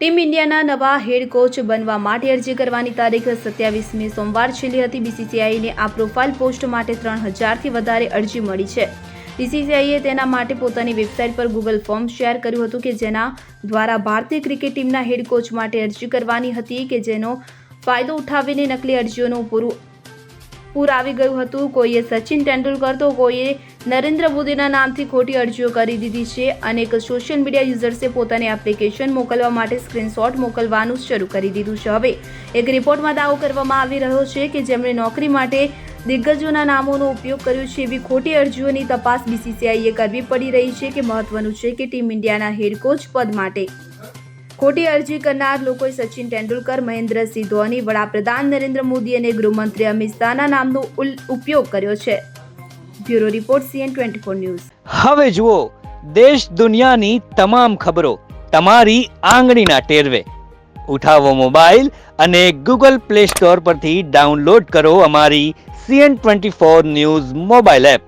Team ઇન્ડિયાના નવા head coach બનવા માટે અરજી કરવાની તારીખ સત્યાવીસમી સોમવાર છેલ્લી હતી. બીસીસીઆઈને આ પ્રોફાઇલ પોસ્ટ માટે ત્રણ હજારથી વધારે અરજી મળી છે. બીસીસીઆઈએ તેના માટે પોતાની વેબસાઇટ પર ગૂગલ ફોર્મ શેર કર્યું હતું કે જેના દ્વારા ભારતીય ક્રિકેટ ટીમના હેડ કોચ માટે અરજી કરવાની હતી કે જેનો ફાયદો ઉઠાવીને નકલી અરજીઓનું પૂરું પૂર આવી ગયું હતું. કોઈએ સચિન તેંડુલકર તો કોઈએ નરેન્દ્ર મોદીના નામથી ખોટી અરજીઓ કરી દીધી છે અનેક સોશિયલ મીડિયા યુઝર્સે પોતાની એપ્લિકેશન મોકલવા માટે સ્ક્રીનશોટ મોકલવાનું શરૂ કરી દીધું છે. હવે એક રિપોર્ટમાં દાવો કરવામાં આવી રહ્યો છે કે જેમણે નોકરી માટે દિગ્ગજોના નામોનો ઉપયોગ કર્યો છે એવી ખોટી અરજીઓની તપાસ બીસીસીઆઈએ કરવી પડી રહી છે કે મહત્વનું છે કે ટીમ ઇન્ડિયાના હેડ કોચ પદ માટે. ખોટી અરજી કરનાર લોકોએ સચિન તેંડુલકર, મહેન્દ્રસિંહ ધોની, વડાપ્રધાન નરેન્દ્ર મોદી અને ગૃહમંત્રી અમિત શાહના નામનો ઉપયોગ કર્યો છે. Bureau report, CN twenty four news. હવે જુઓ, દેશ દુનિયાની તમામ ખબરો તમારી આંગળીના ટેરવે. ઉઠાવો મોબાઈલ અને ગૂગલ પ્લે સ્ટોર પરથી ડાઉનલોડ કરો અમારી CN twenty four news mobile app.